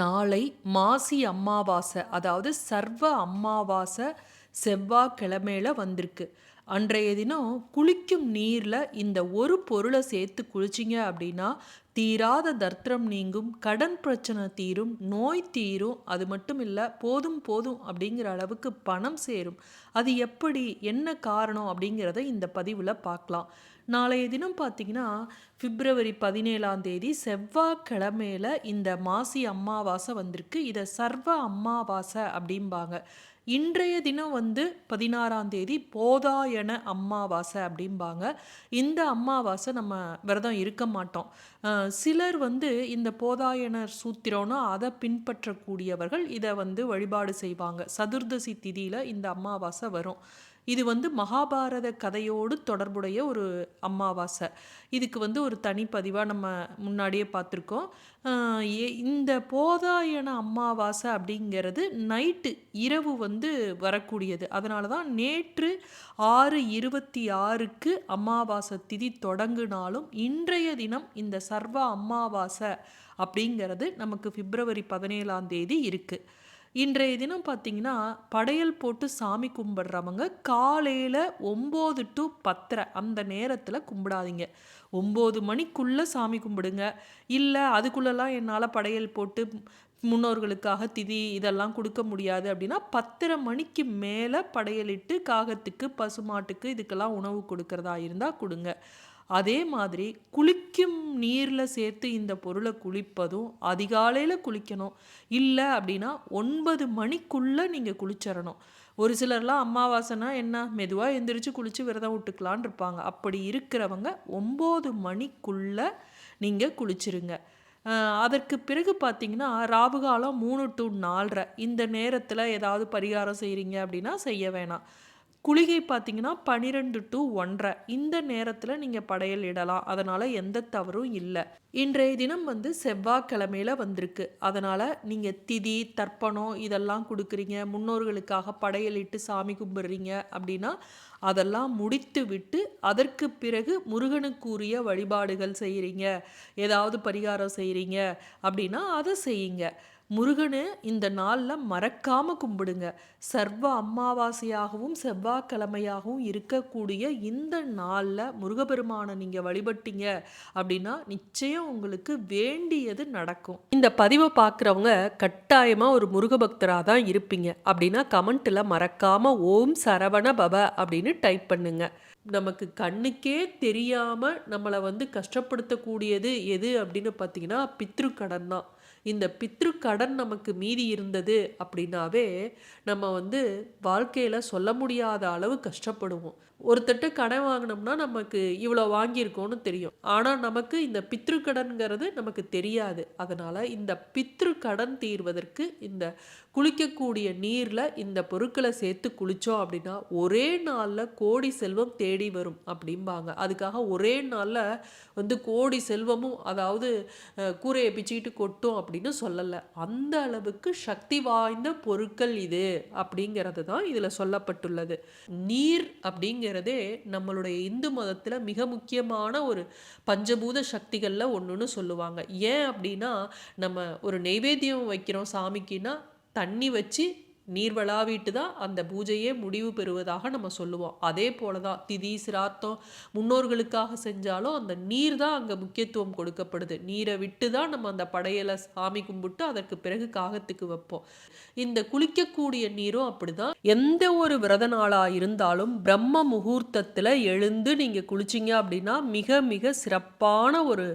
நாளை மாசி அமாவாசை அதாவது சர்வ அமாவாசை செவ்வாய்க்கிழமையில் வந்திருக்கு. அன்றைய தினம் குளிக்கும் நீரில் இந்த ஒரு பொருளை சேர்த்து குளிச்சிங்க அப்படின்னா தீராத தர்த்திரம் நீங்கும் கடன் பிரச்சனை தீரும் நோய் தீரும் அது மட்டும் இல்லை போதும் போதும் அப்படிங்கிற அளவுக்கு பணம் சேரும். அது எப்படி என்ன காரணம் அப்படிங்கிறத இந்த பதிவில் பார்க்கலாம். நாளைய தினம் பார்த்தீங்கன்னா பிப்ரவரி பதினேழாம் தேதி செவ்வாய்க்கிழமையில இந்த மாசி அமாவாசை வந்திருக்கு. இதை சர்வ அமாவாசை அப்படிம்பாங்க. இன்றைய தினம் வந்து பதினாறாம் தேதி போதாயன அம்மாவாசை அப்படிம்பாங்க. இந்த அமாவாசை நம்ம விரதம் இருக்க மாட்டோம். சிலர் வந்து இந்த போதாயனர் சூத்திரம்னு அதை பின்பற்றக்கூடியவர்கள் இதை வந்து வழிபாடு செய்வாங்க. சதுர்தசி திதியில் இந்த அமாவாசை வரும். இது வந்து மகாபாரத கதையோடு தொடர்புடைய ஒரு அமாவாசை இதுக்கு வந்து ஒரு தனிப்பதிவாக நம்ம முன்னாடியே பார்த்துருக்கோம். இந்த போதாயன அமாவாசை அப்படிங்கிறது நைட்டு இரவு வந்து வரக்கூடியது. அதனால தான் நேற்று ஆறு இருபத்தி ஆறுக்கு அமாவாசை திதி தொடங்குனாலும் இன்றைய தினம் இந்த சர்வ அமாவாசை அப்படிங்கிறது நமக்கு பிப்ரவரி பதினேழாம் தேதி இருக்குது இன்றைய தினம் பார்த்தீங்கன்னா படையல் போட்டு சாமி கும்பிட்றவங்க காலையில் ஒம்பது டு பத்தரை அந்த நேரத்தில் கும்பிடாதீங்க. ஒம்பது மணிக்குள்ளே சாமி கும்பிடுங்க. இல்லை அதுக்குள்ளெல்லாம் என்னால் படையல் போட்டு முன்னோர்களுக்காக திதி இதெல்லாம் கொடுக்க முடியாது அப்படின்னா பத்தரை மணிக்கு மேலே படையலிட்டு காகத்துக்கு பசுமாட்டுக்கு இதுக்கெல்லாம் உணவு கொடுக்கறதா இருந்தால் கொடுங்க. அதே மாதிரி குளிக்கும் நீரில் சேர்த்து இந்த பொருளை குளிப்பதும் அதிகாலையில் குளிக்கணும். இல்லை அப்படின்னா ஒன்பது மணிக்குள்ளே நீங்கள் குளிச்சிடணும். ஒரு சிலர்லாம் அமாவாசைனா என்ன? மெதுவாக எந்திரிச்சு குளித்து விரதம் விட்டுக்கலான் இருப்பாங்க. அப்படி இருக்கிறவங்க ஒம்பது மணிக்குள்ளே நீங்கள் குளிச்சிருங்க. அதற்கு பிறகு பார்த்தீங்கன்னா ராவுகாலம் மூணு டு நாலரை. இந்த நேரத்தில் ஏதாவது பரிகாரம் செய்கிறீங்க அப்படின்னா செய்ய வேணாம். குளிகை பார்த்தீங்கன்னா பன்னிரெண்டு டு ஒன்றரை. இந்த நேரத்தில் நீங்கள் படையல் இடலாம். அதனால் எந்த தவறும் இல்லை. இன்றைய தினம் வந்து செவ்வாய்க்கிழமையில வந்திருக்கு. அதனால் நீங்கள் திதி தர்ப்பணம் இதெல்லாம் கொடுக்குறீங்க. முன்னோர்களுக்காக படையலிட்டு சாமி கும்பிட்றீங்க அப்படின்னா அதெல்லாம் முடித்து விட்டு அதற்கு பிறகு முருகனுக்குரிய வழிபாடுகள் செய்கிறீங்க ஏதாவது பரிகாரம் செய்கிறீங்க அப்படின்னா அதை செய்யுங்க. முருகனு இந்த நாளில் மறக்காமல் கும்பிடுங்க. சர்வ அமாவாசையாகவும் செவ்வாய்க்கிழமையாகவும் இருக்கக்கூடிய இந்த நாளில் முருகப்பெருமானை நீங்கள் வழிபட்டீங்க அப்படின்னா நிச்சயம் உங்களுக்கு வேண்டியது நடக்கும். இந்த பதிவை பார்க்குறவங்க கட்டாயமாக ஒரு முருக பக்தராக தான் இருப்பீங்க அப்படின்னா கமெண்ட்டில் மறக்காமல் ஓம் சரவண பவ அப்படின்னு டைப் பண்ணுங்க. நமக்கு கண்ணுக்கே தெரியாமல் நம்மளை வந்து கஷ்டப்படுத்தக்கூடியது எது அப்படின்னு பார்த்தீங்கன்னா பித்ரு கடன் தான் இந்த பித்ரு கடன் நமக்கு மீதி இருந்தது அப்படின்னாவே நம்ம வந்து வாழ்க்கையில் சொல்ல முடியாத அளவு கஷ்டப்படுவோம். ஒருத்தட்ட கடன் வாங்கினோம்னா நமக்கு இவ்வளோ வாங்கியிருக்கோன்னு தெரியும். ஆனால் நமக்கு இந்த பித்ருக்கடன்கிறது நமக்கு தெரியாது. அதனால் இந்த பித்ரு கடன் தீர்வதற்கு இந்த குளிக்கக்கூடிய நீரில் இந்த பொருட்களை சேர்த்து குளித்தோம் அப்படின்னா ஒரே நாளில் கோடி செல்வம் தேடி வரும் அப்படிம்பாங்க. அதுக்காக ஒரே நாளில் வந்து கோடி செல்வமும் அதாவது கூரையை பிச்சுக்கிட்டு கொட்டும் அப்படின்னு சொல்லலை. அந்த அளவுக்கு சக்தி வாய்ந்த பொருட்கள் இது அப்படிங்கிறது தான் இதில் சொல்லப்பட்டுள்ளது. நீர் அப்படிங்கிறதே நம்மளுடைய இந்து மதத்தில் மிக முக்கியமான ஒரு பஞ்சபூத சக்திகளில் ஒன்றுன்னு சொல்லுவாங்க. ஏன் அப்படின்னா நம்ம ஒரு நெய்வேத்தியம் வைக்கிறோம் சாமிக்குன்னா தண்ணி வச்சு நீர் வளாவிட்டு தான் அந்த பூஜையே முடிவு பெறுவதாக நம்ம சொல்லுவோம். அதே போல தான் திதி சிராத்தம் முன்னோர்களுக்காக செஞ்சாலும் அந்த நீர் தான் அங்கே முக்கியத்துவம் கொடுக்கப்படுது. நீரை விட்டு தான் நம்ம அந்த படையலை சாமி கும்பிட்டு அதற்கு பிறகு காகத்துக்கு வைப்போம். இந்த குளிக்கக்கூடிய நீரும் அப்படிதான். எந்த ஒரு விரத நாளா இருந்தாலும் பிரம்ம முகூர்த்தத்தில் எழுந்து நீங்கள் குளிச்சிங்க அப்படின்னா மிக மிக சிறப்பான ஒரு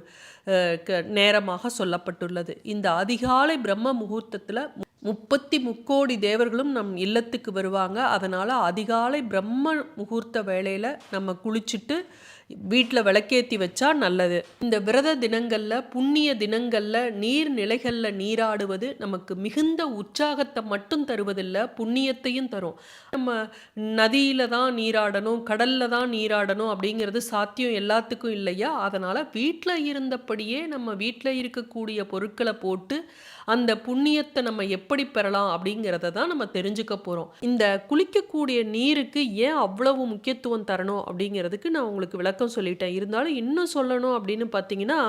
அஹ், க- நேரமாக சொல்லப்பட்டுள்ளது. இந்த அதிகாலை பிரம்ம முகூர்த்தத்தில் முப்பத்தி முக்கோடி தேவர்களும் நம் இல்லத்துக்கு வருவாங்க. அதனால் அதிகாலை பிரம்ம முகூர்த்த வேளையில் நம்ம குளிச்சுட்டு வீட்டில் விளக்கேற்றி வச்சா நல்லது. இந்த விரத தினங்களில் புண்ணிய தினங்களில் நீர் நிலைகளில் நீராடுவது நமக்கு மிகுந்த உற்சாகத்தை மட்டும் தருவதில்லை புண்ணியத்தையும் தரும். நம்ம நதியில் தான் நீராடணும் கடலில் தான் நீராடணும் அப்படிங்கிறது சாத்தியம் எல்லாத்துக்கும் இல்லையா? அதனால் வீட்டில் இருந்தபடியே நம்ம வீட்டில் இருக்கக்கூடிய பொருட்களை போட்டு அந்த புண்ணியத்தை நம்ம எப்படி பெறலாம் அப்படிங்கிறத தான் நம்ம தெரிஞ்சுக்க போகிறோம் இந்த குளிக்கக்கூடிய நீருக்கு ஏன் அவ்வளவு முக்கியத்துவம் தரணும் அப்படிங்கிறதுக்கு நான் உங்களுக்கு விளக்கம் சொல்லிட்டேன். இருந்தாலும் இன்னும் சொல்லணும் அப்படின்னு பார்த்தீங்கன்னா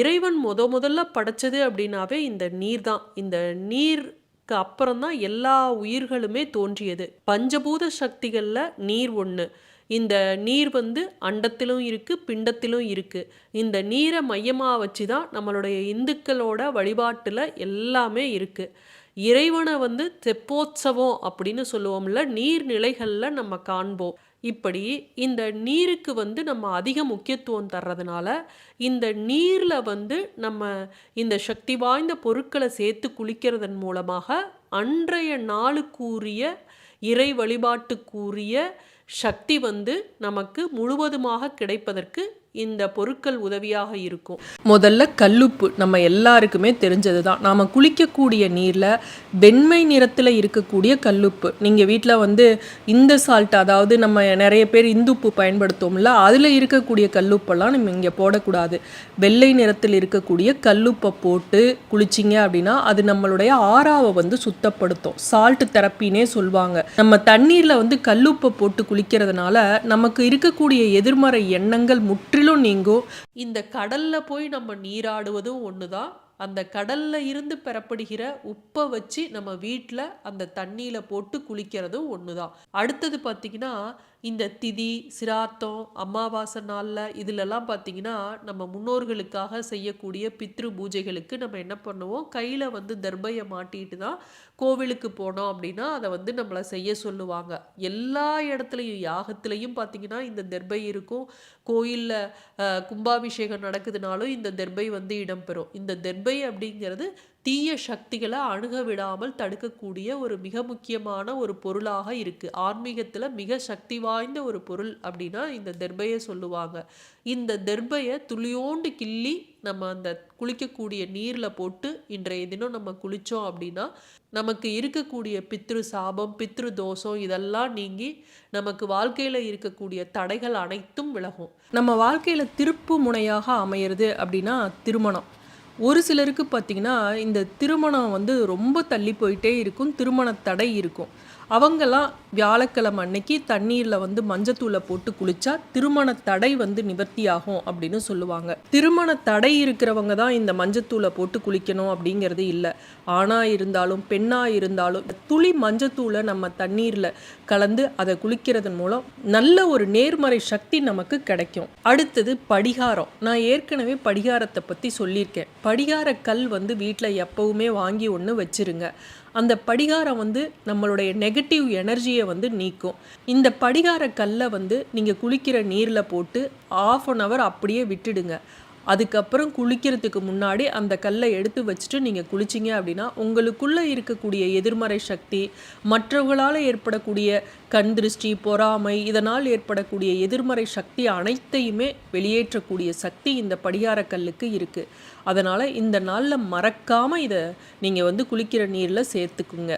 இறைவன் முத முதல்ல படைச்சது அப்படின்னாவே இந்த நீர் தான். இந்த நீருக்கு அப்புறம் தான் எல்லா உயிர்களுமே தோன்றியது. பஞ்சபூத சக்திகளில் நீர் ஒன்று இந்த நீர் வந்து அண்டத்திலும் இருக்குது பிண்டத்திலும் இருக்குது இந்த நீரை மையமாக வச்சு தான் நம்மளுடைய இந்துக்களோட வழிபாட்டில் எல்லாமே இருக்குது இறைவனை வந்து தெப்போத்சவம் அப்படின்னு சொல்லுவோம்ல நீர்நிலைகளில் நம்ம காண்போம். இப்படி இந்த நீருக்கு வந்து நம்ம அதிக முக்கியத்துவம் தர்றதுனால இந்த நீரில் வந்து நம்ம இந்த சக்தி வாய்ந்த பொருட்களை சேர்த்து குளிக்கிறதன் மூலமாக அன்றைய நாளுக்குரிய இறை வழிபாட்டுக்குரிய சக்தி வந்து நமக்கு முழுவதுமாக கிடைப்பதற்கு இந்த பொருட்கள் உதவியாக இருக்கும். முதல்ல கல்லுப்பு நம்ம எல்லாருக்குமே தெரிஞ்சது தான் நாம் குளிக்கக்கூடிய நீரில் வெண்மை நிறத்தில் இருக்கக்கூடிய கல்லுப்பு. நீங்கள் வீட்டில் வந்து இந்த சால்ட் அதாவது நம்ம நிறைய பேர் இந்துப்பு பயன்படுத்துவோம்ல அதில் இருக்கக்கூடிய கல்லுப்பெல்லாம் நம்ம இங்கே போடக்கூடாது. வெள்ளை நிறத்தில் இருக்கக்கூடிய கல்லுப்பை போட்டு குளிச்சிங்க அப்படின்னா அது நம்மளுடைய ஆறாவை வந்து சுத்தப்படுத்தும். சால்ட் தெரப்பினே சொல்லுவாங்க நம்ம தண்ணீரில் வந்து கல்லுப்பை போட்டு குளிக்கிறதுனால நமக்கு இருக்கக்கூடிய எதிர்மறை எண்ணங்கள் முற்றிலும் நீங்கும். இந்த கடல்ல போய் நம்ம நீராடுவதும் ஒன்று தான் அந்த கடல்ல இருந்து பெறப்படுகிற உப்பை வச்சு நம்ம வீட்டில் அந்த தண்ணியில் போட்டு குளிக்கிறதும் ஒன்று தான் அடுத்தது பார்த்திங்கன்னா இந்த திதி சிராத்தம் அமாவாசை நாளில் இதிலெல்லாம் பார்த்திங்கன்னா நம்ம முன்னோர்களுக்காக செய்யக்கூடிய பித்ரு பூஜைகளுக்கு நம்ம என்ன பண்ணுவோம்? கையில் வந்து தர்பையை மாட்டிட்டு தான் கோவிலுக்கு போனோம் அப்படின்னா அதை வந்து நம்மளை செய்ய சொல்லுவாங்க. எல்லா இடத்துலையும் யாகத்துலேயும் பார்த்திங்கன்னா இந்த தர்பை இருக்கும். கோயிலில் கும்பாபிஷேகம் நடக்குதுனாலும் இந்த தர்பை வந்து இடம்பெறும் இந்த தர்பை அப்படிங்கிறது தீய சக்திகளை அணுக விடாமல் தடுக்கக்கூடிய ஒரு மிக முக்கியமான ஒரு பொருளாக இருக்குது ஆன்மீகத்தில் மிக சக்தி வாய்ந்த ஒரு பொருள் அப்படின்னா இந்த தெர்பையை சொல்லுவாங்க. இந்த தெர்பையை துளியோண்டு கிள்ளி நம்ம அந்த குளிக்கக்கூடிய நீரில் போட்டு இன்றைய தினம் நம்ம குளித்தோம் அப்படின்னா நமக்கு இருக்கக்கூடிய பித்ரு சாபம் பித்ரு தோஷம் இதெல்லாம் நீங்கி நமக்கு வாழ்க்கையில் இருக்கக்கூடிய தடைகள் அனைத்தும் விலகும். நம்ம வாழ்க்கையில் திருப்பு முனையாக அமையிறது அப்படின்னா திருமணம். ஒரு சிலருக்கு பார்த்திங்கன்னா இந்த திருமணம் வந்து ரொம்ப தள்ளி போயிட்டே இருக்கும் திருமண தடை இருக்கும். அவங்கெல்லாம் வியாழக்கிழமை அன்னைக்கு தண்ணீரில் வந்து மஞ்சத்தூளை போட்டு குளிச்சா திருமண தடை வந்து நிவர்த்தி ஆகும் அப்படின்னு சொல்லுவாங்க. திருமண தடை இருக்கிறவங்க தான் இந்த மஞ்சத்தூளை போட்டு குளிக்கணும் அப்படிங்கிறது இல்லை. ஆணாக இருந்தாலும் பெண்ணாக இருந்தாலும் துளி மஞ்சத்தூளை நம்ம தண்ணீரில் கலந்து அதை குளிக்கிறதன் மூலம் நல்ல ஒரு நேர்மறை சக்தி நமக்கு கிடைக்கும். அடுத்தது படிகாரம். நான் ஏற்கனவே படிகாரத்தை பற்றி சொல்லியிருக்கேன். படிகார கல் வந்து வீட்டில் எப்பவுமே வாங்கி ஒன்று வச்சுருங்க. அந்த படிகாரம் வந்து நம்மளுடைய நெகட்டிவ் எனர்ஜியை வந்து நீக்கும். இந்த படிகார கல்லை வந்து நீங்கள் குளிக்கிற நீரில் போட்டு ஆஃப் அன் ஹவர் அப்படியே விட்டுடுங்க. அதுக்கப்புறம் குளிக்கிறதுக்கு முன்னாடி அந்த கல்லை எடுத்து வச்சுட்டு நீங்கள் குளிச்சிங்க அப்படின்னா உங்களுக்குள்ளே இருக்கக்கூடிய எதிர்மறை சக்தி மற்றவர்களால் ஏற்படக்கூடிய கண் திருஷ்டி பொறாமை இதனால் ஏற்படக்கூடிய எதிர்மறை சக்தி அனைத்தையுமே வெளியேற்றக்கூடிய சக்தி இந்த படிகார கல்லுக்கு இருக்குது அதனால் இந்த நாளில் மறக்காமல் இதை நீங்கள் வந்து குளிக்கிற நீரில் சேர்த்துக்குங்க.